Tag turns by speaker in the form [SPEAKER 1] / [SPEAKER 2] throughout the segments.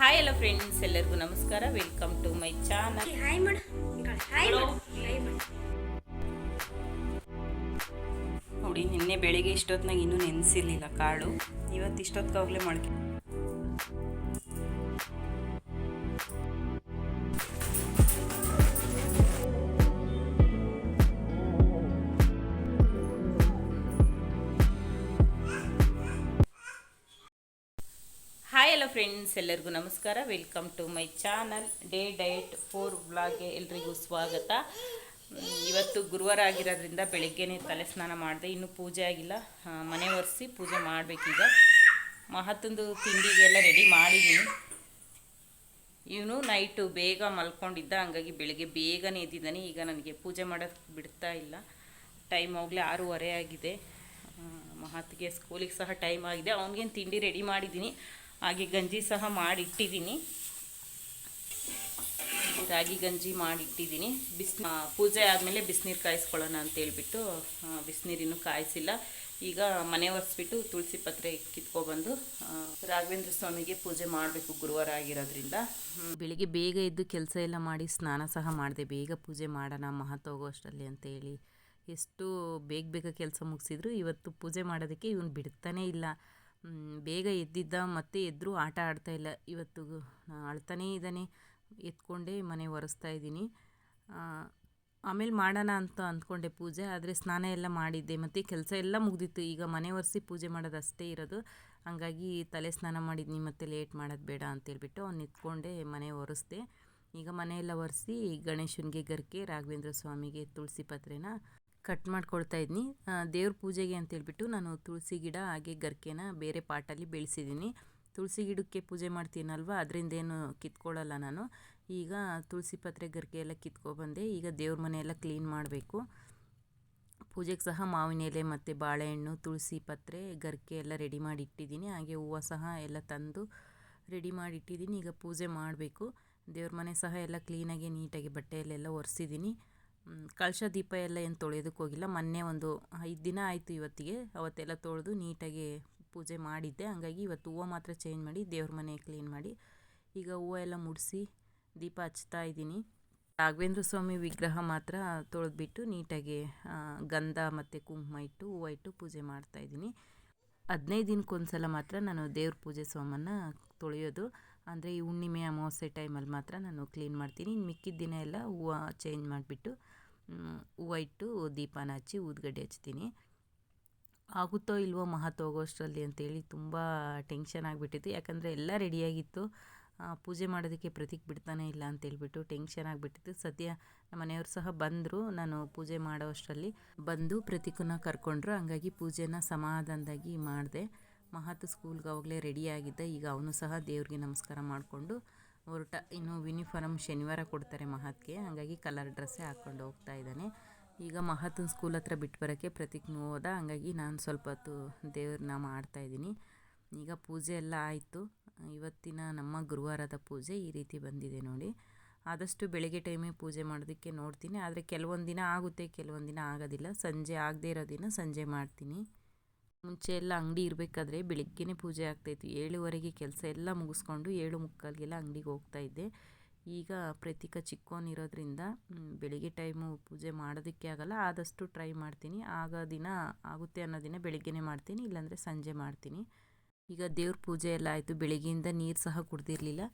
[SPEAKER 1] Hi ಎಲ್ಲ friends ಎಲ್ಲರಿಗೂ ನಮಸ್ಕಾರ. ವೆಲ್ಕಮ್ ಟು ಮೈ ಚಾನಲ್ ನೋಡಿ ನಿನ್ನೆ ಬೆಳಿಗ್ಗೆ ಇಷ್ಟೊತ್ತಿನಾಗ ಇನ್ನೂ ನೆನೆಸಿರ್ಲಿಲ್ಲ ಕಾಳು. ಇವತ್ತು ಇಷ್ಟೊತ್ತಿಗಾಗಲೇ ಮೊಳಕೆ ಎಲ್ಲ ಫ್ರೆಂಡ್ಸ್ ಎಲ್ಲರಿಗೂ ನಮಸ್ಕಾರ. Welcome to my channel day diet for ವ್ಲಾಗ್ಗೆ ಎಲ್ರಿಗೂ ಸ್ವಾಗತ. ಇವತ್ತು ಗುರುವಾರ ಆಗಿರೋದ್ರಿಂದ ಬೆಳಗ್ಗೆನೇ ತಲೆ ಸ್ನಾನ ಮಾಡಿದೆ. ಇನ್ನೂ ಪೂಜೆ ಆಗಿಲ್ಲ. ಮನೆ ಒರೆಸಿ ಪೂಜೆ ಮಾಡಬೇಕೀಗ. ಮಹತ್ತೊಂದು ತಿಂಡಿಗೆಲ್ಲ ರೆಡಿ ಮಾಡಿದ್ದೀನಿ ಇವನು ನೈಟು ಬೇಗ ಮಲ್ಕೊಂಡಿದ್ದ. ಹಂಗಾಗಿ ಬೆಳಗ್ಗೆ ಬೇಗನೆ ಎದ್ದಿದ್ದಾನೆ. ಈಗ ನನಗೆ ಪೂಜೆ ಮಾಡೋಕ್ಕೆ ಬಿಡ್ತಾ ಇಲ್ಲ. ಟೈಮ್ ಹೋಗಲೇ ಆರೂವರೆ ಆಗಿದೆ. ಮಹತ್ಗೆ ಸ್ಕೂಲಿಗೆ ಸಹ ಟೈಮ್ ಆಗಿದೆ. ಅವನಿಗೇನು ತಿಂಡಿ ರೆಡಿ ಮಾಡಿದ್ದೀನಿ ಹಾಗೆ ಗಂಜಿ ಸಹ ಮಾಡಿಟ್ಟಿದ್ದೀನಿ. ರಾಗಿ ಗಂಜಿ ಮಾಡಿಟ್ಟಿದ್ದೀನಿ. ಬಿಸ್ ಪೂಜೆ ಆದಮೇಲೆ ಬಿಸಿನೀರು ಕಾಯಿಸ್ಕೊಳ್ಳೋಣ ಅಂತ ಹೇಳ್ಬಿಟ್ಟು ಬಿಸಿನೀರಿನ್ನೂ ಕಾಯಿಸಿಲ್ಲ. ಈಗ ಮನೆ ಒರೆಸ್ಬಿಟ್ಟು ತುಳಸಿ ಪತ್ರೆ ಕಿತ್ಕೊಬಂದು ರಾಘವೇಂದ್ರ ಸ್ವಾಮಿಗೆ ಪೂಜೆ ಮಾಡಬೇಕು ಗುರುವಾರ ಆಗಿರೋದ್ರಿಂದ. ಬೆಳಿಗ್ಗೆ ಬೇಗ ಎದ್ದು ಕೆಲಸ ಎಲ್ಲ ಮಾಡಿ ಸ್ನಾನ ಸಹ ಮಾಡಿದೆ. ಬೇಗ ಪೂಜೆ ಮಾಡೋಣ ಮಹತ್ವ ಹೋಗೋ ಅಷ್ಟರಲ್ಲಿ ಅಂತೇಳಿ. ಎಷ್ಟು ಬೇಗ ಬೇಗ ಕೆಲಸ ಮುಗಿಸಿದ್ರು ಇವತ್ತು ಪೂಜೆ ಮಾಡೋದಕ್ಕೆ ಇವನು ಬಿಡ್ತಾನೇ ಇಲ್ಲ. ಬೇಗ ಎದ್ದಿದ್ದ ಮತ್ತೆ ಎದ್ದರೂ ಆಟ ಆಡ್ತಾ ಇಲ್ಲ. ಇವತ್ತು ಅಳ್ತಾನೇ ಇದ್ದಾನೆ. ಎತ್ಕೊಂಡೇ ಮನೆ ಒರೆಸ್ತಾ ಇದ್ದೀನಿ. ಆಮೇಲೆ ಮಾಡೋಣ ಅಂತ ಅಂದ್ಕೊಂಡೆ ಪೂಜೆ, ಆದರೆ ಸ್ನಾನ ಎಲ್ಲ ಮಾಡಿದ್ದೆ. ಮತ್ತು ಕೆಲಸ ಎಲ್ಲ ಮುಗ್ದಿತ್ತು. ಈಗ ಮನೆ ಒರೆಸಿ ಪೂಜೆ ಮಾಡೋದು ಅಷ್ಟೇ ಇರೋದು. ಹಂಗಾಗಿ ತಲೆ ಸ್ನಾನ ಮಾಡಿದ್ನಿ, ಮತ್ತೆ ಲೇಟ್ ಮಾಡೋದು ಬೇಡ ಅಂತೇಳ್ಬಿಟ್ಟು ಅವ್ನು ನಿಂತ್ಕೊಂಡೆ ಮನೆ ಒರೆಸ್ದೆ. ಈಗ ಮನೆಯೆಲ್ಲ ಒರೆಸಿ ಗಣೇಶನಿಗೆ ಗರ್ಕೆ, ರಾಘವೇಂದ್ರ ಸ್ವಾಮಿಗೆ ತುಳಸಿ ಪತ್ರೆನ ಕಟ್ ಮಾಡ್ಕೊಳ್ತಾ ಇದ್ದೀನಿ ದೇವ್ರ ಪೂಜೆಗೆ ಅಂತೇಳ್ಬಿಟ್ಟು ನಾನು ತುಳಸಿ ಗಿಡ, ಹಾಗೆ ಗರ್ಕೆನ ಬೇರೆ ಪಾಟಲ್ಲಿ ಬೆಳೆಸಿದ್ದೀನಿ. ತುಳಸಿ ಗಿಡಕ್ಕೆ ಪೂಜೆ ಮಾಡ್ತೀನಲ್ವ? ಅದರಿಂದ ಏನು ಕಿತ್ಕೊಳ್ಳಲ್ಲ ನಾನು. ಈಗ ತುಳಸಿ ಪತ್ರೆ, ಗರ್ಕೆ ಎಲ್ಲ ಕಿತ್ಕೊಬಂದೆ ಈಗ ದೇವ್ರ ಮನೆ ಎಲ್ಲ ಕ್ಲೀನ್ ಮಾಡಬೇಕು. ಪೂಜೆಗೆ ಸಹ ಮಾವಿನ ಎಲೆ ಮತ್ತು ಬಾಳೆಹಣ್ಣು, ತುಳಸಿ ಪತ್ರೆ, ಗರ್ಕೆ ಎಲ್ಲ ರೆಡಿ ಮಾಡಿ ಇಟ್ಟಿದ್ದೀನಿ ಹಾಗೆ ಹೂವು ಸಹ ಎಲ್ಲ ತಂದು ರೆಡಿ ಮಾಡಿ ಇಟ್ಟಿದ್ದೀನಿ ಈಗ ಪೂಜೆ ಮಾಡಬೇಕು. ದೇವ್ರ ಮನೆ ಸಹ ಎಲ್ಲ ಕ್ಲೀನಾಗಿ ನೀಟಾಗಿ ಬಟ್ಟೆಯಲ್ಲೆಲ್ಲ ಒರೆಸಿದ್ದೀನಿ. ಕಳಶ ದೀಪ ಎಲ್ಲ ಏನು ತೊಳೆಯೋದಕ್ಕೆ ಹೋಗಿಲ್ಲ. ಮೊನ್ನೆ ಒಂದು ಐದು ದಿನ ಆಯಿತು ಇವತ್ತಿಗೆ. ಅವತ್ತೆಲ್ಲ ತೊಳೆದು ನೀಟಾಗಿ ಪೂಜೆ ಮಾಡಿದ್ದೆ. ಹಂಗಾಗಿ ಇವತ್ತು ಹೂವು ಮಾತ್ರ ಚೇಂಜ್ ಮಾಡಿ ದೇವ್ರ ಮನೆ ಕ್ಲೀನ್ ಮಾಡಿ ಈಗ ಹೂವು ಎಲ್ಲ ಮುಡಿಸಿ ದೀಪ ಹಚ್ತಾ ಇದ್ದೀನಿ. ರಾಘವೇಂದ್ರ ಸ್ವಾಮಿ ವಿಗ್ರಹ ಮಾತ್ರ ತೊಳೆದ್ಬಿಟ್ಟು ನೀಟಾಗಿ ಗಂಧ ಮತ್ತು ಕುಂಕುಮ ಇಟ್ಟು ಹೂವು ಇಟ್ಟು ಪೂಜೆ ಮಾಡ್ತಾ ಇದ್ದೀನಿ. ಹದಿನೈದು ದಿನಕ್ಕೊಂದ್ಸಲ ಮಾತ್ರ ನಾನು ದೇವ್ರ ಪೂಜೆ ಸ್ವಾಮನ್ನು ತೊಳೆಯೋದು. ಅಂದರೆ ಈ ಹುಣ್ಣಿಮೆ ಅಮಾವಾಸ್ಯೆ ಟೈಮಲ್ಲಿ ಮಾತ್ರ ನಾನು ಕ್ಲೀನ್ ಮಾಡ್ತೀನಿ. ಇನ್ನು ಮಿಕ್ಕಿದ ದಿನ ಎಲ್ಲ ಹೂವು ಚೇಂಜ್ ಮಾಡಿಬಿಟ್ಟು ಹೂವು ಇಟ್ಟು ದೀಪನ ಹಚ್ಚಿ ಊದ್ಗಡ್ಡೆ ಹಚ್ತೀನಿ. ಆಗುತ್ತೋ ಇಲ್ವೋ ಮಹತ್ ಹೋಗೋಷ್ಟರಲ್ಲಿ ಅಂತೇಳಿ ತುಂಬ ಟೆನ್ಷನ್ ಆಗಿಬಿಟ್ಟಿತ್ತು. ಯಾಕಂದರೆ ಎಲ್ಲ ರೆಡಿಯಾಗಿತ್ತು ಪೂಜೆ ಮಾಡೋದಕ್ಕೆ ಪ್ರತೀಕ್ ಬಿಡ್ತಾನೆ ಇಲ್ಲ ಅಂತೇಳ್ಬಿಟ್ಟು ಟೆನ್ಷನ್ ಆಗಿಬಿಟ್ಟಿತ್ತು. ಸದ್ಯ ನಮ್ಮ ಮನೆಯವರು ಸಹ ಬಂದರು, ನಾನು ಪೂಜೆ ಮಾಡೋ ಅಷ್ಟರಲ್ಲಿ. ಬಂದು ಪ್ರತೀಕನ್ನ ಕರ್ಕೊಂಡ್ರು, ಹಂಗಾಗಿ ಪೂಜೆನ ಸಮಾಧಾನದಾಗಿ ಮಾಡಿದೆ. ಮಹತ್ ಸ್ಕೂಲ್ಗೆ ಅವಾಗಲೇ ರೆಡಿಯಾಗಿದ್ದ ಈಗ ಅವನು ಸಹ ದೇವ್ರಿಗೆ ನಮಸ್ಕಾರ ಮಾಡಿಕೊಂಡು ಹೊರಟ ಇನ್ನು ಯೂನಿಫಾರ್ಮ್ ಶನಿವಾರ ಕೊಡ್ತಾರೆ ಮಹತ್ಗೆ. ಹಾಗಾಗಿ ಕಲರ್ ಡ್ರೆಸ್ಸೇ ಹಾಕ್ಕೊಂಡು ಹೋಗ್ತಾ ಇದ್ದಾನೆ. ಈಗ ಮಹತ್ನ ಸ್ಕೂಲ್ ಹತ್ರ ಬಿಟ್ಟು ಬರೋಕ್ಕೆ ಪ್ರತಿಜ್ಞೆ ಹೋದ ಹಾಗಾಗಿ ನಾನು ಸ್ವಲ್ಪ ಹೊತ್ತು ದೇವ್ರನ್ನ ಮಾಡ್ತಾಯಿದ್ದೀನಿ ಈಗ ಪೂಜೆ ಎಲ್ಲ ಆಯಿತು. ಇವತ್ತಿನ ನಮ್ಮ ಗುರುವಾರದ ಪೂಜೆ ಈ ರೀತಿ ಬಂದಿದೆ ನೋಡಿ. ಆದಷ್ಟು ಬೆಳಗ್ಗೆ ಟೈಮೇ ಪೂಜೆ ಮಾಡೋದಕ್ಕೆ ನೋಡ್ತೀನಿ. ಆದರೆ ಕೆಲವೊಂದು ದಿನ ಆಗುತ್ತೆ, ಕೆಲವೊಂದು ದಿನ ಆಗೋದಿಲ್ಲ. ಸಂಜೆ ಆಗದೇ ಇರೋ ದಿನ ಸಂಜೆ ಮಾಡ್ತೀನಿ. ಮುಂಚೆ ಎಲ್ಲ ಅಂಗಡಿ ಇರಬೇಕಾದ್ರೆ ಬೆಳಗ್ಗೆನೇ ಪೂಜೆ ಆಗ್ತಾಯಿತ್ತು ಏಳುವರೆಗೆ ಕೆಲಸ ಎಲ್ಲ ಮುಗಿಸ್ಕೊಂಡು ಏಳು ಮುಕ್ಕಾಲ್ಗೆಲ್ಲ ಅಂಗಡಿಗೆ ಹೋಗ್ತಾ ಇದ್ದೆ. ಈಗ ಪ್ರತೀಕ ಚಿಕ್ಕವನಿರೋದ್ರಿಂದ ಬೆಳಗ್ಗೆ ಬೆಳಿಗ್ಗೆ ಟೈಮು ಪೂಜೆ ಮಾಡೋದಕ್ಕೆ ಆಗಲ್ಲ. ಆದಷ್ಟು ಟ್ರೈ ಮಾಡ್ತೀನಿ. ಆಗ ದಿನ ಆಗುತ್ತೆ ಅನ್ನೋ ದಿನ ಬೆಳಿಗ್ಗೆನೇ ಮಾಡ್ತೀನಿ, ಇಲ್ಲಾಂದರೆ ಸಂಜೆ ಮಾಡ್ತೀನಿ. ಈಗ ದೇವ್ರ ಪೂಜೆ ಎಲ್ಲ ಆಯಿತು. ಬೆಳಗ್ಗೆಯಿಂದ ನೀರು ಸಹ ಕುಡ್ದಿರಲಿಲ್ಲ.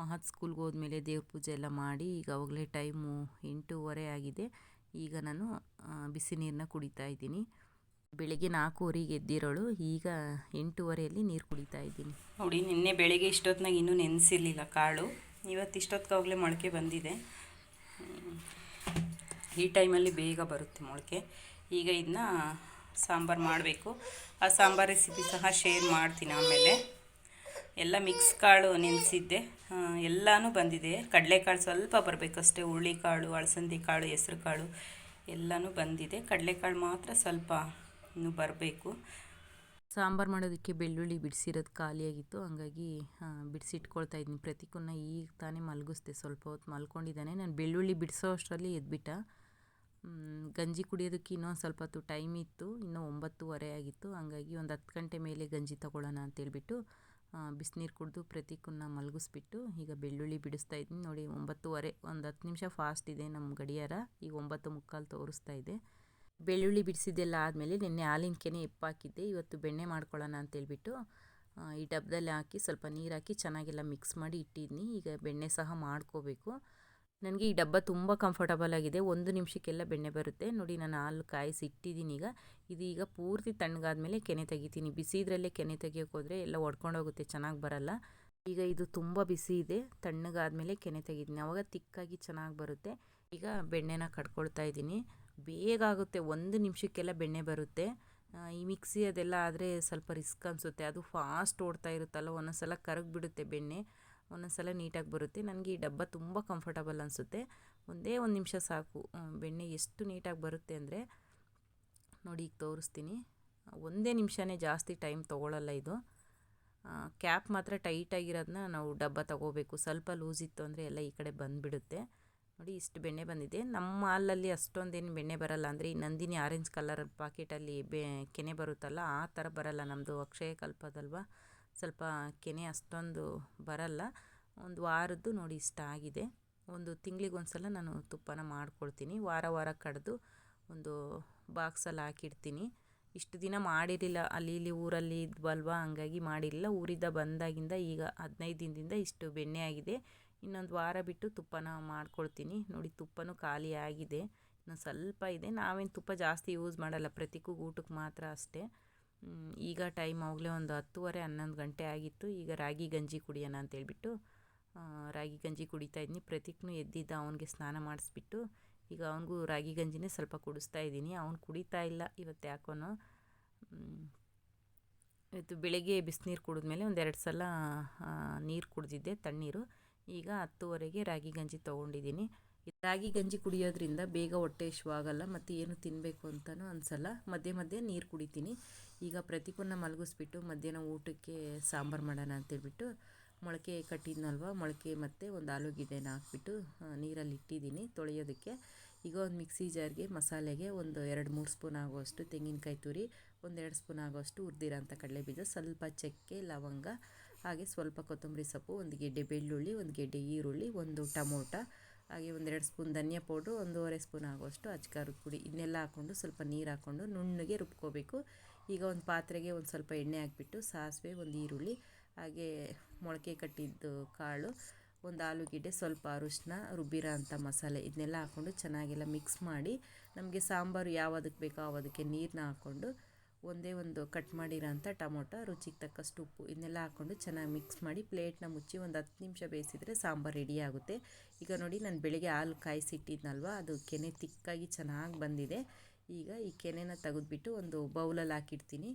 [SPEAKER 1] ಮಹತ್ ಸ್ಕೂಲ್ಗೆ ಹೋದ್ಮೇಲೆ ದೇವ್ರ ಪೂಜೆ ಎಲ್ಲ ಮಾಡಿ ಈಗ ಅವಾಗಲೇ ಟೈಮು ಎಂಟೂವರೆ ಆಗಿದೆ. ಈಗ ನಾನು ಬಿಸಿ ನೀರನ್ನ ಕುಡಿತಾ ಇದ್ದೀನಿ. ಬೆಳಗ್ಗೆ ನಾಲ್ಕೂವರೆಗೆ ಎದ್ದಿರೋಳು. ಈಗ ಎಂಟೂವರೆಯಲ್ಲಿ ನೀರು ಕುಡಿತಾ ಇದ್ದೀನಿ. ನೋಡಿ, ನಿನ್ನೆ ಬೆಳಿಗ್ಗೆ ಇಷ್ಟೊತ್ತಿನಾಗ ಇನ್ನೂ ನೆನೆಸಿರ್ಲಿಲ್ಲ ಕಾಳು. ಇವತ್ತು ಇಷ್ಟೊತ್ತಿಗಾಗಲೇ ಮೊಳಕೆ ಬಂದಿದೆ. ಈ ಟೈಮಲ್ಲಿ ಬೇಗ ಬರುತ್ತೆ ಮೊಳಕೆ. ಈಗ ಇದನ್ನ ಸಾಂಬಾರು ಮಾಡಬೇಕು. ಆ ಸಾಂಬಾರು ರೆಸಿಪಿ ಸಹ ಶೇರ್ ಮಾಡ್ತೀನಿ ಆಮೇಲೆ. ಎಲ್ಲ ಮಿಕ್ಸ್ ಕಾಳು ನೆನೆಸಿದ್ದೆ. ಎಲ್ಲನೂ ಬಂದಿದೆ. ಕಡಲೆಕಾಳು ಸ್ವಲ್ಪ ಬರಬೇಕಷ್ಟೇ. ಹುರುಳಿಕಾಳು ಅಳಸಂದಿ ಕಾಳು ಹೆಸ್ರು ಕಾಳು ಎಲ್ಲನೂ ಬಂದಿದೆ. ಕಡಲೆಕಾಳು ಮಾತ್ರ ಸ್ವಲ್ಪ ಇನ್ನೂ ಬರಬೇಕು. ಸಾಂಬಾರು ಮಾಡೋದಕ್ಕೆ ಬೆಳ್ಳುಳ್ಳಿ ಬಿಡಿಸಿರೋದು ಖಾಲಿಯಾಗಿತ್ತು. ಹಂಗಾಗಿ ಬಿಡಿಸಿಟ್ಕೊಳ್ತಾ ಇದ್ದೀನಿ. ಪ್ರತಿಕೂನ ಈಗ ತಾನೇ ಮಲಗಿಸ್ದೆ. ಸ್ವಲ್ಪ ಹೊತ್ತು ಮಲ್ಕೊಂಡಿದ್ದಾನೆ. ನಾನು ಬೆಳ್ಳುಳ್ಳಿ ಬಿಡಿಸೋ ಅಷ್ಟರಲ್ಲಿ ಎದ್ಬಿಟ್ಟ. ಗಂಜಿ ಕುಡಿಯೋದಕ್ಕೆ ಇನ್ನೊಂದು ಸ್ವಲ್ಪ ಹೊತ್ತು ಟೈಮ್ ಇತ್ತು. ಇನ್ನೂ ಒಂಬತ್ತುವರೆ ಆಗಿತ್ತು. ಹಂಗಾಗಿ ಒಂದು ಹತ್ತು ಗಂಟೆ ಮೇಲೆ ಗಂಜಿ ತಗೊಳ್ಳೋಣ ಅಂತೇಳ್ಬಿಟ್ಟು ಬಿಸಿನೀರು ಕುಡಿದು ಪ್ರತೀಕನ್ನ ಮಲಗಿಸ್ಬಿಟ್ಟು ಈಗ ಬೆಳ್ಳುಳ್ಳಿ ಬಿಡಿಸ್ತಾ ಇದ್ದೀನಿ. ನೋಡಿ, ಒಂಬತ್ತುವರೆ, ಒಂದು ಹತ್ತು ನಿಮಿಷ ಫಾಸ್ಟ್ ಇದೆ ನಮ್ಮ ಗಡಿಯಾರ. ಈಗ ಒಂಬತ್ತು ಮುಕ್ಕಾಲು ತೋರಿಸ್ತಾ ಇದೆ. ಬೆಳ್ಳುಳ್ಳಿ ಬಿಡಿಸಿದ್ದೆಲ್ಲ ಆದಮೇಲೆ ನಿನ್ನೆ ಹಾಲಿನ ಕೆನೆ ಎಪ್ಪಾಕಿದ್ದೆ ಇವತ್ತು ಬೆಣ್ಣೆ ಮಾಡ್ಕೊಳ್ಳೋಣ ಅಂತೇಳ್ಬಿಟ್ಟು ಈ ಡಬ್ಬದಲ್ಲಿ ಹಾಕಿ ಸ್ವಲ್ಪ ನೀರು ಹಾಕಿ ಚೆನ್ನಾಗೆಲ್ಲ ಮಿಕ್ಸ್ ಮಾಡಿ ಇಟ್ಟಿದ್ದೀನಿ ಈಗ ಬೆಣ್ಣೆ ಸಹ ಮಾಡ್ಕೋಬೇಕು. ನನಗೆ ಈ ಡಬ್ಬ ತುಂಬ ಕಂಫರ್ಟಬಲ್ ಆಗಿದೆ. ಒಂದು ನಿಮಿಷಕ್ಕೆಲ್ಲ ಬೆಣ್ಣೆ ಬರುತ್ತೆ. ನೋಡಿ ನಾನು ಹಾಲು ಕಾಯಿಸಿ ಇಟ್ಟಿದ್ದೀನಿ ಈಗ. ಇದೀಗ ಈಗ ಪೂರ್ತಿ ತಣ್ಣಗಾದ್ಮೇಲೆ ಕೆನೆ ತೆಗಿತೀನಿ. ಬಿಸಿ ಇದರಲ್ಲೇ ಕೆನೆ ತೆಗಿಯೋಕೆ ಹೋದರೆ ಎಲ್ಲ ಒಡ್ಕೊಂಡೋಗುತ್ತೆ ಚೆನ್ನಾಗಿ ಬರಲ್ಲ. ಈಗ ಇದು ತುಂಬ ಬಿಸಿ ಇದೆ. ತಣ್ಣಗಾದ್ಮೇಲೆ ಕೆನೆ ತೆಗಿತೀನಿ. ಆವಾಗ ತಿಕ್ಕಾಗಿ ಚೆನ್ನಾಗಿ ಬರುತ್ತೆ. ಈಗ ಬೆಣ್ಣೆನ ಕಟ್ಕೊಳ್ತಾ ಇದ್ದೀನಿ. ಬೇಗ ಆಗುತ್ತೆ, ಒಂದು ನಿಮಿಷಕ್ಕೆಲ್ಲ ಬೆಣ್ಣೆ ಬರುತ್ತೆ. ಈ ಮಿಕ್ಸಿ ಅದೆಲ್ಲ ಆದರೆ ಸ್ವಲ್ಪ ರಿಸ್ಕ್ ಅನಿಸುತ್ತೆ. ಅದು ಫಾಸ್ಟ್ ಓಡ್ತಾ ಇರುತ್ತಲ್ಲ ಒಂದೊಂದು ಸಲ ಕರಗಿಬಿಡುತ್ತೆ ಬೆಣ್ಣೆ ಒಂದೊಂದು ಸಲ ನೀಟಾಗಿ ಬರುತ್ತೆ. ನನಗೆ ಈ ಡಬ್ಬ ತುಂಬ ಕಂಫರ್ಟಬಲ್ ಅನಿಸುತ್ತೆ. ಒಂದೇ ಒಂದು ನಿಮಿಷ ಸಾಕು. ಬೆಣ್ಣೆ ಎಷ್ಟು ನೀಟಾಗಿ ಬರುತ್ತೆ ಅಂದರೆ, ನೋಡಿ ಈಗ ತೋರಿಸ್ತೀನಿ. ಒಂದೇ ನಿಮಿಷನೇ ಜಾಸ್ತಿ ಟೈಮ್ ತೊಗೊಳ್ಳಲ್ಲ ಇದು. ಕ್ಯಾಪ್ ಮಾತ್ರ ಟೈಟಾಗಿರೋದನ್ನ ನಾವು ಡಬ್ಬ ತಗೋಬೇಕು. ಸ್ವಲ್ಪ ಲೂಸ್ ಇತ್ತು ಅಂದರೆ ಎಲ್ಲ ಈ ಕಡೆ ಬಂದುಬಿಡುತ್ತೆ. ನೋಡಿ ಇಷ್ಟು ಬೆಣ್ಣೆ ಬಂದಿದೆ. ನಮ್ಮ ಹಾಲಲ್ಲಿ ಅಷ್ಟೊಂದೇನು ಬೆಣ್ಣೆ ಬರಲ್ಲ. ಅಂದರೆ ಈ ನಂದಿನಿ ಆರೆಂಜ್ ಕಲರ್ ಪಾಕೆಟಲ್ಲಿ ಬೆ, ಕೆನೆ ಬರುತ್ತಲ್ಲ, ಆ ಥರ ಬರಲ್ಲ ನಮ್ಮದು ಅಕ್ಷಯ ಕಲ್ಪದಲ್ವ. ಸ್ವಲ್ಪ ಕೆನೆ ಅಷ್ಟೊಂದು ಬರಲ್ಲ. ಒಂದು ವಾರದ್ದು ನೋಡಿ ಇಷ್ಟ ಆಗಿದೆ. ಒಂದು ತಿಂಗಳಿಗೆ ಒಂದು ಸಲ ನಾನು ತುಪ್ಪನ ಮಾಡ್ಕೊಳ್ತೀನಿ. ವಾರ ವಾರ ಕಡ್ದು ಒಂದು ಬಾಕ್ಸಲ್ಲಿ ಹಾಕಿಡ್ತೀನಿ. ಇಷ್ಟು ದಿನ ಮಾಡಿರಲಿಲ್ಲ. ಅಲ್ಲಿ ಇಲ್ಲಿ ಊರಲ್ಲಿ ಇದ್ವಲ್ವ, ಹಂಗಾಗಿ ಮಾಡಿರಲಿಲ್ಲ. ಊರಿಂದ ಬಂದಾಗಿಂದ ಈಗ ಹದಿನೈದು ದಿನದಿಂದ ಇಷ್ಟು ಬೆಣ್ಣೆ ಆಗಿದೆ. ಇನ್ನೊಂದು ವಾರ ಬಿಟ್ಟು ತುಪ್ಪನ ಮಾಡ್ಕೊಳ್ತೀನಿ. ನೋಡಿ, ತುಪ್ಪನೂ ಖಾಲಿ ಆಗಿದೆ. ಇನ್ನು ಸ್ವಲ್ಪ ಇದೆ. ನಾವೇನು ತುಪ್ಪ ಜಾಸ್ತಿ ಯೂಸ್ ಮಾಡಲ್ಲ. ಪ್ರತಿಗೂ ಊಟಕ್ಕೆ ಮಾತ್ರ ಅಷ್ಟೇ. ಈಗ ಟೈಮ್ ಆಗಲೇ ಒಂದು ಹತ್ತುವರೆ, ಹನ್ನೊಂದು ಗಂಟೆ ಆಗಿತ್ತು. ಈಗ ರಾಗಿ ಗಂಜಿ ಕುಡಿಯೋಣ ಅಂತೇಳ್ಬಿಟ್ಟು ರಾಗಿ ಗಂಜಿ ಕುಡಿತಾ ಇದ್ದೀನಿ. ಪ್ರತೀಕ್ನೂ ಎದ್ದಿದ್ದ ಅವನಿಗೆ ಸ್ನಾನ ಮಾಡಿಸ್ಬಿಟ್ಟು, ಈಗ ಅವನಿಗೂ ರಾಗಿ ಗಂಜಿನೇ ಸ್ವಲ್ಪ ಕುಡಿಸ್ತಾ ಇದ್ದೀನಿ. ಅವನು ಕುಡಿತಾ ಇಲ್ಲ ಇವತ್ತು ಯಾಕೋನೋ. ಇವತ್ತು ಬೆಳಗ್ಗೆ ಬಿಸಿನೀರು ಕುಡಿದ್ಮೇಲೆ ಒಂದೆರಡು ಸಲ ನೀರು ಕುಡಿದಿದ್ದೆ, ತಣ್ಣೀರು. ಈಗ ಹತ್ತುವರೆಗೆ ರಾಗಿ ಗಂಜಿ ತೊಗೊಂಡಿದ್ದೀನಿ. ರಾಗಿ ಗಂಜಿ ಕುಡಿಯೋದ್ರಿಂದ ಬೇಗ ಹೊಟ್ಟೆ ಆಗಲ್ಲ ಮತ್ತು ಏನು ತಿನ್ನಬೇಕು ಅಂತಲೂ ಅನಿಸಲ್ಲ. ಮಧ್ಯೆ ಮಧ್ಯೆ ನೀರು ಕುಡಿತೀನಿ. ಈಗ ಪ್ರತಿಕೂನ ಮಲಗಿಸ್ಬಿಟ್ಟು ಮಧ್ಯಾಹ್ನ ಊಟಕ್ಕೆ ಸಾಂಬಾರು ಮಾಡೋಣ ಅಂತೇಳ್ಬಿಟ್ಟು ಮೊಳಕೆ ಕಟ್ಟಿದ್ನಲ್ವ? ಮೊಳಕೆ ಮತ್ತು ಒಂದು ಆಲೂಗೆಡ್ಡೆನ ಹಾಕ್ಬಿಟ್ಟು ನೀರಲ್ಲಿ ಇಟ್ಟಿದ್ದೀನಿ ತೊಳೆಯೋದಕ್ಕೆ. ಈಗ ಒಂದು ಮಿಕ್ಸಿ ಜಾರ್ಗೆ ಮಸಾಲೆಗೆ ಒಂದು ಎರಡು ಮೂರು ಸ್ಪೂನ್ ಆಗುವಷ್ಟು ತೆಂಗಿನಕಾಯಿ ತುರಿ, ಒಂದೆರಡು ಸ್ಪೂನ್ ಆಗುವಷ್ಟು ಹುರಿದಿರೋಂಥ ಕಡಲೆಬೀಜ, ಸ್ವಲ್ಪ ಚಕ್ಕೆ, ಲವಂಗ ಹಾಗೆ ಸ್ವಲ್ಪ ಕೊತ್ತಂಬರಿ ಸೊಪ್ಪು, ಒಂದು ಗೆಡ್ಡೆ ಬೆಳ್ಳುಳ್ಳಿ, ಒಂದು ಗೆಡ್ಡೆ ಈರುಳ್ಳಿ, ಒಂದು ಟಮೋಟ, ಹಾಗೆ ಒಂದೆರಡು ಸ್ಪೂನ್ ಧನಿಯಾ ಪೌಡ್ರು, ಒಂದೂವರೆ ಸ್ಪೂನ್ ಆಗುವಷ್ಟು ಅಚ್ಕಾರದ ಪುಡಿ ಇದನ್ನೆಲ್ಲ ಹಾಕ್ಕೊಂಡು ಸ್ವಲ್ಪ ನೀರು ಹಾಕ್ಕೊಂಡು ನುಣ್ಣಗೆ ರುಬ್ಕೋಬೇಕು. ಈಗ ಒಂದು ಪಾತ್ರೆಗೆ ಒಂದು ಸ್ವಲ್ಪ ಎಣ್ಣೆ ಹಾಕ್ಬಿಟ್ಟು ಸಾಸಿವೆ, ಒಂದು ಈರುಳ್ಳಿ, ಹಾಗೆ ಮೊಳಕೆ ಕಟ್ಟಿದ್ದು ಕಾಳು, ಒಂದು ಆಲೂಗೆಡ್ಡೆ ಸ್ವಲ್ಪ ಅರಿಶಿನ ರುಬ್ಬಿರೋ ಅಂಥ ಮಸಾಲೆ ಇದನ್ನೆಲ್ಲ ಹಾಕ್ಕೊಂಡು ಚೆನ್ನಾಗೆಲ್ಲ ಮಿಕ್ಸ್ ಮಾಡಿ ನಮಗೆ ಸಾಂಬಾರು ಯಾವದಕ್ಕೆ ಬೇಕೋ ಅದಕ್ಕೆ ನೀರನ್ನ ಹಾಕ್ಕೊಂಡು ಒಂದೇ ಒಂದು ಕಟ್ ಮಾಡಿರೋಂಥ ಟೊಮೊಟೊ, ರುಚಿಗೆ ತಕ್ಕಷ್ಟು ಉಪ್ಪು ಇದನ್ನೆಲ್ಲ ಹಾಕ್ಕೊಂಡು ಚೆನ್ನಾಗಿ ಮಿಕ್ಸ್ ಮಾಡಿ ಪ್ಲೇಟ್ನ ಮುಚ್ಚಿ ಒಂದು ಹತ್ತು ನಿಮಿಷ ಬೇಯಿಸಿದರೆ ಸಾಂಬಾರು ರೆಡಿ ಆಗುತ್ತೆ. ಈಗ ನೋಡಿ ನಾನು ಬೆಳಗ್ಗೆ ಹಾಲು ಕಾಯಿಸಿಟ್ಟಿದ್ನಲ್ವ, ಅದು ಕೆನೆ ತಿಕ್ಕಾಗಿ ಚೆನ್ನಾಗಿ ಬಂದಿದೆ. ಈಗ ಈ ಕೆನೆನ ತೆಗೆದ್ಬಿಟ್ಟು ಒಂದು ಬೌಲಲ್ಲಿ ಹಾಕಿಡ್ತೀನಿ.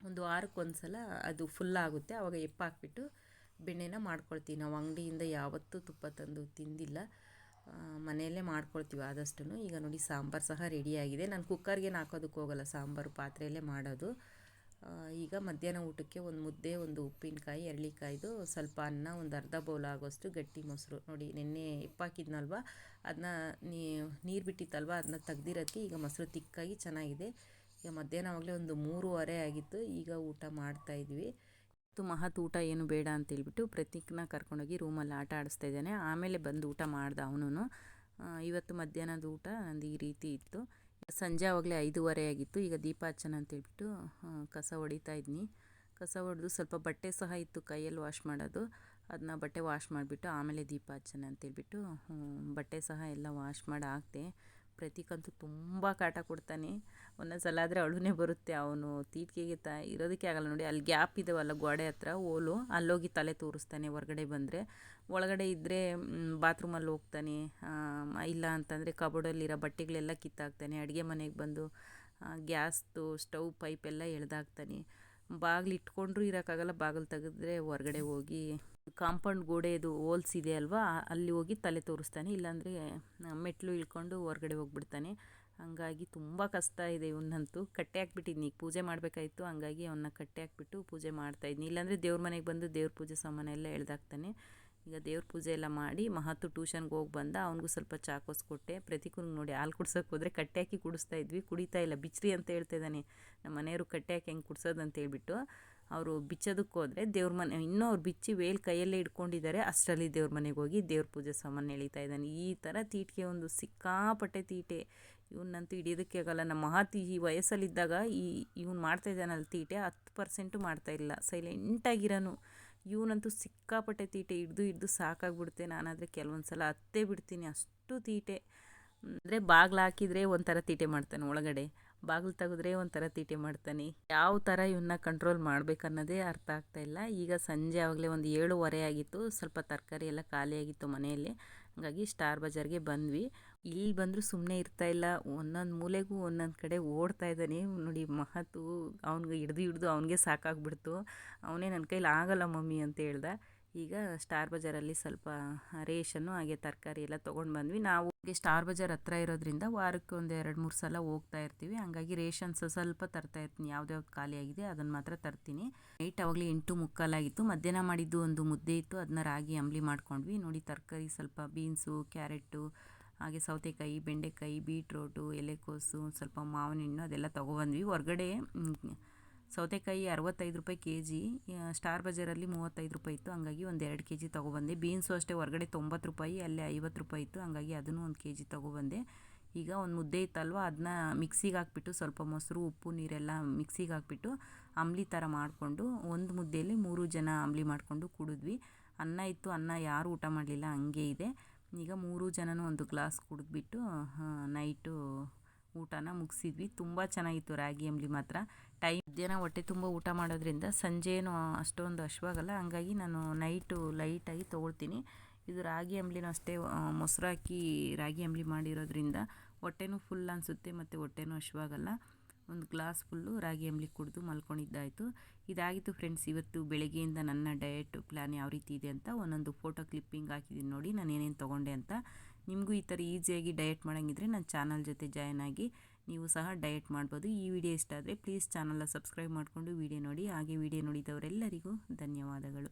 [SPEAKER 1] ಒಂದು ವಾರಕ್ಕೊಂದು ಸಲ ಅದು ಫುಲ್ ಆಗುತ್ತೆ. ಆವಾಗ ಎಪ್ಪಾಕ್ಬಿಟ್ಟು ಬೆಣ್ಣೆನ ಮಾಡ್ಕೊಳ್ತೀನಿ. ನಾವು ಅಂಗಡಿಯಿಂದ ಯಾವತ್ತೂ ತುಪ್ಪ ತಂದು ತಿಂದಿಲ್ಲ. ಮನೆಯಲ್ಲೇ ಮಾಡ್ಕೊಳ್ತೀವಿ ಆದಷ್ಟು ಈಗ ನೋಡಿ ಸಾಂಬಾರು ಸಹ ರೆಡಿಯಾಗಿದೆ. ನಾನು ಕುಕ್ಕರ್ಗೆ ಹಾಕೋದಕ್ಕೆ ಹೋಗಲ್ಲ, ಸಾಂಬಾರು ಪಾತ್ರೆಯಲ್ಲೇ ಮಾಡೋದು. ಈಗ ಮಧ್ಯಾಹ್ನ ಊಟಕ್ಕೆ ಒಂದು ಮುದ್ದೆ, ಒಂದು ಉಪ್ಪಿನಕಾಯಿ, ಎರಳಿಕಾಯ್ದು, ಸ್ವಲ್ಪ ಅನ್ನ, ಒಂದು ಅರ್ಧ ಬೌಲ್ ಆಗೋಷ್ಟು ಗಟ್ಟಿ ಮೊಸರು. ನೋಡಿ ನಿನ್ನೆ ಎಪ್ಪಾಕಿದ್ನಲ್ವ? ಅದನ್ನ ನೀರು ಬಿಟ್ಟಿತ್ತಲ್ವ? ಅದನ್ನ ತೆಗ್ದಿರೋಕ್ಕೆ ಈಗ ಮೊಸರು ತಿಕ್ಕಾಗಿ ಚೆನ್ನಾಗಿದೆ. ಈಗ ಮಧ್ಯಾಹ್ನವಾಗಲೇ ಒಂದು ಮೂರುವರೆ ಆಗಿತ್ತು. ಈಗ ಊಟ ಮಾಡ್ತಾಯಿದ್ವಿ ಮತ್ತು ಮಹತ್ ಊಟ ಏನು ಬೇಡ ಅಂತೇಳ್ಬಿಟ್ಟು ಪ್ರತೀಕ್ನ ಕರ್ಕೊಂಡೋಗಿ ರೂಮಲ್ಲಿ ಆಟ ಆಡಿಸ್ತಾ ಇದ್ದಾನೆ. ಆಮೇಲೆ ಬಂದು ಊಟ ಮಾಡ್ದ ಅವನು ಇವತ್ತು ಮಧ್ಯಾಹ್ನದ ಊಟ ನಂದು ಈ ರೀತಿ ಇತ್ತು. ಸಂಜೆ ಆವಾಗಲೇ ಐದೂವರೆ ಆಗಿತ್ತು. ಈಗ ದೀಪ ಹಚ್ಚನ ಅಂತೇಳ್ಬಿಟ್ಟು ಕಸ ಹೊಡಿತಾ ಇದ್ನಿ. ಕಸ ಹೊಡೆದು ಸ್ವಲ್ಪ ಬಟ್ಟೆ ಸಹ ಇತ್ತು ಕೈಯಲ್ಲಿ ವಾಶ್ ಮಾಡೋದು. ಅದನ್ನ ಬಟ್ಟೆ ವಾಶ್ ಮಾಡಿಬಿಟ್ಟು ಆಮೇಲೆ ದೀಪ ಹಚ್ಚನ ಅಂತೇಳ್ಬಿಟ್ಟು ಬಟ್ಟೆ ಸಹ ಎಲ್ಲ ವಾಶ್ ಮಾಡಿ ಹಾಕ್ದೆ. ಪ್ರತೀಕಂತೂ ತುಂಬ ಕಾಟ ಕೊಡ್ತಾನೆ. ಒಂದೊಂದು ಸಲ ಆದರೆ ಅಳುನೇ ಬರುತ್ತೆ, ಅವನು ತೀಟಿಗೆಗೆ ತ ಇರೋದಕ್ಕೆ ಆಗಲ್ಲ ನೋಡಿ. ಅಲ್ಲಿ ಗ್ಯಾಪ್ ಇದಾವಲ್ಲ ಗೋಡೆ ಹತ್ರ, ಓಲು ಅಲ್ಲೋಗಿ ತಲೆ ತೋರಿಸ್ತಾನೆ ಹೊರಗಡೆ ಬಂದರೆ. ಒಳಗಡೆ ಇದ್ದರೆ ಬಾತ್ರೂಮಲ್ಲಿ ಹೋಗ್ತಾನೆ ಇಲ್ಲ ಅಂತಂದರೆ ಕಬೋರ್ಡಲ್ಲಿರೋ ಬಟ್ಟೆಗಳೆಲ್ಲ ಕಿತ್ತಾಕ್ತಾನೆ. ಅಡುಗೆ ಮನೆಗೆ ಬಂದು ಗ್ಯಾಸ್ದು ಸ್ಟವ್ ಪೈಪೆಲ್ಲ ಎಳ್ದಾಕ್ತಾನೆ. ಬಾಗಿಲು ಇಟ್ಕೊಂಡ್ರೂ ಇರೋಕ್ಕಾಗಲ್ಲ, ಬಾಗಿಲು ತೆಗೆದ್ರೆ ಹೊರಗಡೆ ಹೋಗಿ ಕಾಂಪೌಂಡ್ ಗೋಡೆದು ಹೋಲ್ಸ್ ಇದೆ ಅಲ್ವಾ? ಅಲ್ಲಿ ಹೋಗಿ ತಲೆ ತೋರಿಸ್ತಾನೆ, ಇಲ್ಲಾಂದರೆ ಮೆಟ್ಲು ಇಳ್ಕೊಂಡು ಹೊರಗಡೆ ಹೋಗ್ಬಿಡ್ತಾನೆ. ಹಂಗಾಗಿ ತುಂಬ ಕಷ್ಟ ಇದೆ ಇವನ್ನಂತೂ ಕಟ್ಟೆ ಹಾಕ್ಬಿಟ್ಟಿದ್ನಿ ಈಗ ಪೂಜೆ ಮಾಡಬೇಕಾಯಿತು, ಹಂಗಾಗಿ ಅವನ್ನ ಕಟ್ಟೆ ಹಾಕ್ಬಿಟ್ಟು ಪೂಜೆ ಮಾಡ್ತಾಯಿದ್ನಿ. ಇಲ್ಲಾಂದರೆ ದೇವ್ರ ಮನೆಗೆ ಬಂದು ದೇವ್ರ ಪೂಜೆ ಸಾಮಾನೆಲ್ಲ ಎಳ್ದಾಕ್ತಾನೆ. ಈಗ ದೇವ್ರ ಪೂಜೆ ಎಲ್ಲ ಮಾಡಿ ಮಹತ್ತು ಟ್ಯೂಷನ್ಗೆ ಹೋಗಿ ಬಂದ, ಅವನಿಗೂ ಸ್ವಲ್ಪ ಚಾಕೋಸ್ ಕೊಟ್ಟೆ. ಪ್ರತಿಕೂಲ್ ನೋಡಿ ಹಾಲು ಕುಡ್ಸೋಕೆ ಹೋದರೆ ಕಟ್ಟೆ ಹಾಕಿ ಕುಡಿಸ್ತಾ ಇದ್ವಿ. ಕುಡಿತಾ ಇಲ್ಲ, ಬಿಚ್ರಿ ಅಂತ ಹೇಳ್ತಾ ಇದ್ದಾನೆ. ನಮ್ಮ ಮನೆಯವರು ಕಟ್ಟೆ ಹಾಕಿ ಹೆಂಗೆ ಕುಡ್ಸೋದು ಅಂತ ಹೇಳ್ಬಿಟ್ಟು. ಅವರು ಬಿಚ್ಚೋದಕ್ಕೆ ಹೋದರೆ ದೇವ್ರ ಮನೆ, ಇನ್ನೂ ಅವ್ರು ಬಿಚ್ಚಿ ವೇಲ್ ಕೈಯಲ್ಲೇ ಇಟ್ಕೊಂಡಿದ್ದಾರೆ, ಅಷ್ಟರಲ್ಲಿ ದೇವ್ರ ಮನೆಗೆ ಹೋಗಿ ದೇವ್ರ ಪೂಜೆ ಸಾಮಾನು ಎಳಿತಾ ಇದ್ದಾನೆ. ಈ ಥರ ತೀಟಿಗೆ ಒಂದು ಸಿಕ್ಕಾಪಟ್ಟೆ ತೀಟೆ. ಇವನ್ನಂತೂ ಹಿಡಿಯೋದಕ್ಕೆ ಆಗಲ್ಲ. ನಮ್ಮ ಮಹಾತಿ ಈ ವಯಸ್ಸಲ್ಲಿದ್ದಾಗ ಈ ಇವ್ನು ಮಾಡ್ತಾ ಇದ್ದಾನಲ್ಲ ತೀಟೆ, ಹತ್ತು ಪರ್ಸೆಂಟು ಮಾಡ್ತಾಯಿಲ್ಲ ಸೈಲೆಂಟಾಗಿರೋನು ಇವನಂತೂ ಸಿಕ್ಕಾಪಟ್ಟೆ ತೀಟೆ, ಹಿಡ್ದು ಹಿಡ್ದು ಸಾಕಾಗ್ಬಿಡುತ್ತೆ. ನಾನಾದರೆ ಕೆಲವೊಂದು ಸಲ ಹತ್ತೇ ಬಿಡ್ತೀನಿ ಅಷ್ಟು ತೀಟೆ. ಅಂದರೆ ಬಾಗಿಲು ಹಾಕಿದರೆ ಒಂಥರ ತೀಟೆ ಮಾಡ್ತಾನೆ ಒಳಗಡೆ. ಬಾಗಿಲು ತೆಗೆದ್ರೆ ಒಂಥರ ತೀಟೆ ಮಾಡ್ತಾನೆ. ಯಾವ ಥರ ಇವನ್ನ ಕಂಟ್ರೋಲ್ ಮಾಡಬೇಕನ್ನೋದೇ ಅರ್ಥ ಆಗ್ತಾ ಇಲ್ಲ. ಈಗ ಸಂಜೆ ಆವಾಗಲೇ ಒಂದು ಏಳುವರೆ ಆಗಿತ್ತು. ಸ್ವಲ್ಪ ತರಕಾರಿ ಎಲ್ಲ ಖಾಲಿಯಾಗಿತ್ತು ಮನೆಯಲ್ಲಿ. ಹಾಗಾಗಿ ಸ್ಟಾರ್ ಬಜಾರ್ಗೆ ಬಂದ್ವಿ. ಇಲ್ಲಿ ಬಂದರೂ ಸುಮ್ಮನೆ ಇರ್ತಾ ಇಲ್ಲ. ಒಂದೊಂದು ಮೂಲೆಗೂ ಒಂದೊಂದು ಕಡೆ ಓಡ್ತಾ ಇದ್ದಾನೆ. ನೋಡಿ ಮಹತ್ತು ಅವ್ನಿಗೆ ಹಿಡ್ದು ಹಿಡ್ದು ಅವನಿಗೆ ಸಾಕಾಗ್ಬಿಡ್ತು. ಅವನೇ ನನ್ನ ಕೈಲಿ ಆಗಲ್ಲ ಮಮ್ಮಿ ಅಂತ ಹೇಳ್ದ. ಈಗ ಸ್ಟಾರ್ ಬಜಾರಲ್ಲಿ ಸ್ವಲ್ಪ ರೇಷನ್ನು ಹಾಗೆ ತರಕಾರಿ ಎಲ್ಲ ತೊಗೊಂಡು ಬಂದ್ವಿ. ನಾವು ಸ್ಟಾರ್ ಬಜಾರ್ ಹತ್ರ ಇರೋದ್ರಿಂದ ವಾರಕ್ಕೆ ಒಂದು ಎರಡು ಮೂರು ಸಲ ಹೋಗ್ತಾ ಇರ್ತೀವಿ. ಹಂಗಾಗಿ ರೇಷನ್ಸ್ ಸ್ವಲ್ಪ ತರ್ತಾ ಇರ್ತೀನಿ. ಯಾವ್ದ್ಯಾವ್ದು ಖಾಲಿ ಆಗಿದೆ ಅದನ್ನು ಮಾತ್ರ ತರ್ತೀನಿ. ನೈಟ್ ಅವಾಗಲೇ ಎಂಟು ಮುಕ್ಕಾಲಾಗಿತ್ತು ಮಧ್ಯಾಹ್ನ ಮಾಡಿದ್ದು ಒಂದು ಮುದ್ದೆ ಇತ್ತು. ಅದನ್ನ ರಾಗಿ ಅಂಬ್ಲಿ ಮಾಡ್ಕೊಂಡ್ವಿ. ನೋಡಿ ತರಕಾರಿ ಸ್ವಲ್ಪ ಬೀನ್ಸು ಕ್ಯಾರೆಟು ಹಾಗೆ ಸೌತೆಕಾಯಿ, ಬೆಂಡೆಕಾಯಿ, ಬೀಟ್ರೋಟು, ಎಲೆಕೋಸು, ಸ್ವಲ್ಪ ಮಾವಿನ ಹಣ್ಣು ಅದೆಲ್ಲ ತೊಗೊಬಂದ್ವಿ ಹೊರ್ಗಡೆ ಸೌತೆಕಾಯಿ ಅರವತ್ತೈದು ರೂಪಾಯಿ ಕೆ ಜಿ ಸ್ಟಾರ್ ಬಜಾರಲ್ಲಿ ಮೂವತ್ತೈದು ರೂಪಾಯಿ ಇತ್ತು. ಹಂಗಾಗಿ ಒಂದು ಎರಡು ಕೆ ಜಿ ತೊಗೊಬಂದೆ ಬೀನ್ಸು ಅಷ್ಟೇ, ಹೊರಗಡೆ ತೊಂಬತ್ತು ರೂಪಾಯಿ, ಅಲ್ಲೇ ಐವತ್ತು ರೂಪಾಯಿ ಇತ್ತು. ಹಂಗಾಗಿ ಅದನ್ನು ಒಂದು ಕೆ ಜಿ ತೊಗೊಬಂದೆ. ಈಗ ಒಂದು ಮುದ್ದೆ ಇತ್ತಲ್ವ, ಅದನ್ನ ಮಿಕ್ಸಿಗೆ ಹಾಕ್ಬಿಟ್ಟು, ಸ್ವಲ್ಪ ಮೊಸರು, ಉಪ್ಪು, ನೀರೆಲ್ಲ ಮಿಕ್ಸಿಗೆ ಹಾಕ್ಬಿಟ್ಟು ಅಂಬ್ಲಿ ಥರ ಮಾಡಿಕೊಂಡು, ಒಂದು ಮುದ್ದೆಯಲ್ಲಿ ಮೂರು ಜನ ಅಂಬ್ಲಿ ಮಾಡಿಕೊಂಡು ಕುಡಿದ್ವಿ. ಅನ್ನ ಇತ್ತು, ಅನ್ನ ಯಾರೂ ಊಟ ಮಾಡಲಿಲ್ಲ, ಹಂಗೆ ಇದೆ. ಈಗ ಮೂರು ಜನನೂ ಒಂದು ಗ್ಲಾಸ್ ಕುಡಿದ್ಬಿಟ್ಟು ನೈಟು ಊಟನ ಮುಗಿಸಿದ್ವಿ. ತುಂಬ ಚೆನ್ನಾಗಿತ್ತು ರಾಗಿ ಅಂಬ್ಲಿ ಮಾತ್ರ. ಟೈಮ್ ಮಧ್ಯಾಹ್ನ ಹೊಟ್ಟೆ ತುಂಬ ಊಟ ಮಾಡೋದ್ರಿಂದ ಸಂಜೆನೂ ಅಷ್ಟೊಂದು ಹಶ್ವಾಗಲ್ಲ. ಹಂಗಾಗಿ ನಾನು ನೈಟು ಲೈಟಾಗಿ ತೊಗೊಳ್ತೀನಿ. ಇದು ರಾಗಿ ಅಂಬ್ಲಿನೂ ಅಷ್ಟೇ ಮೊಸರು ಹಾಕಿ ರಾಗಿ ಅಂಬ್ಲಿ ಮಾಡಿರೋದ್ರಿಂದ ಹೊಟ್ಟೆನೂ ಫುಲ್ ಅನಿಸುತ್ತೆ ಮತ್ತು ಹೊಟ್ಟೆನೂ ಹಶ್ವಾಗಲ್ಲ. ಒಂದು ಗ್ಲಾಸ್ ಫುಲ್ಲು ರಾಗಿ ಅಂಬ್ಲಿ ಕುಡಿದು ಮಲ್ಕೊಂಡಿದ್ದಾಯಿತು. ಇದಾಗಿತ್ತು ಫ್ರೆಂಡ್ಸ್ ಇವತ್ತು ಬೆಳಗ್ಗೆಯಿಂದ ನನ್ನ ಡಯಟ್ ಪ್ಲ್ಯಾನ್ ಯಾವ ರೀತಿ ಇದೆ ಅಂತ ಒಂದೊಂದು ಫೋಟೋ ಕ್ಲಿಪ್ಪಿಂಗ್ ಹಾಕಿದ್ದೀನಿ ನೋಡಿ ನಾನು ಏನೇನು ತೊಗೊಂಡೆ ಅಂತ. ನಿಮಗೂ ಈ ಥರ ಈಸಿಯಾಗಿ ಡಯಟ್ ಮಾಡೋಂಗಿದ್ರೆ ನನ್ನ ಚಾನಲ್ ಜೊತೆ ಜಾಯ್ನ್ ಆಗಿ ನೀವು ಸಹ ಡಯಟ್ ಮಾಡ್ಬೋದು. ಈ ವಿಡಿಯೋ ಇಷ್ಟ ಆದರೆ ಪ್ಲೀಸ್ ಚಾನಲ್ನ ಸಬ್ಸ್ಕ್ರೈಬ್ ಮಾಡಿಕೊಂಡು ವಿಡಿಯೋ ನೋಡಿ, ಹಾಗೆ ವಿಡಿಯೋ ನೋಡಿದವರೆಲ್ಲರಿಗೂ ಧನ್ಯವಾದಗಳು.